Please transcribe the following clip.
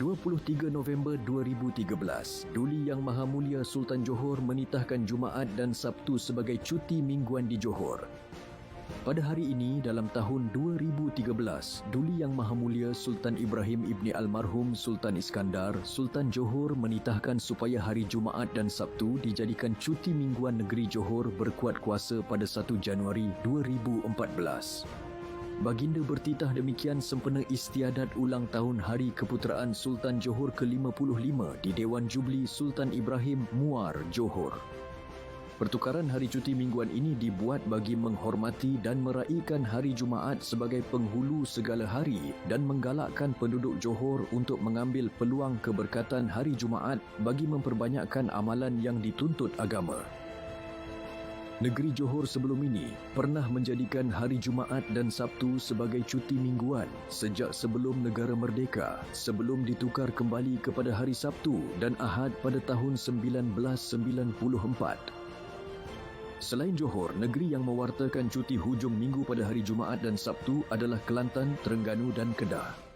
23 November 2013, Duli Yang Maha Mulia Sultan Johor menitahkan Jumaat dan Sabtu sebagai cuti mingguan di Johor. Pada hari ini dalam tahun 2013, Duli Yang Maha Mulia Sultan Ibrahim Ibni Almarhum Sultan Iskandar, Sultan Johor menitahkan supaya hari Jumaat dan Sabtu dijadikan cuti mingguan negeri Johor berkuat kuasa pada 1 Januari 2014. Baginda bertitah demikian sempena istiadat ulang tahun Hari Keputeraan Sultan Johor ke-55 di Dewan Jubli Sultan Ibrahim Muar, Johor. Pertukaran hari cuti mingguan ini dibuat bagi menghormati dan meraihkan hari Jumaat sebagai penghulu segala hari dan menggalakkan penduduk Johor untuk mengambil peluang keberkatan hari Jumaat bagi memperbanyakkan amalan yang dituntut agama. Negeri Johor sebelum ini pernah menjadikan hari Jumaat dan Sabtu sebagai cuti mingguan sejak sebelum negara merdeka sebelum ditukar kembali kepada hari Sabtu dan Ahad pada tahun 1994. Selain Johor, negeri yang mewartakan cuti hujung minggu pada hari Jumaat dan Sabtu adalah Kelantan, Terengganu dan Kedah.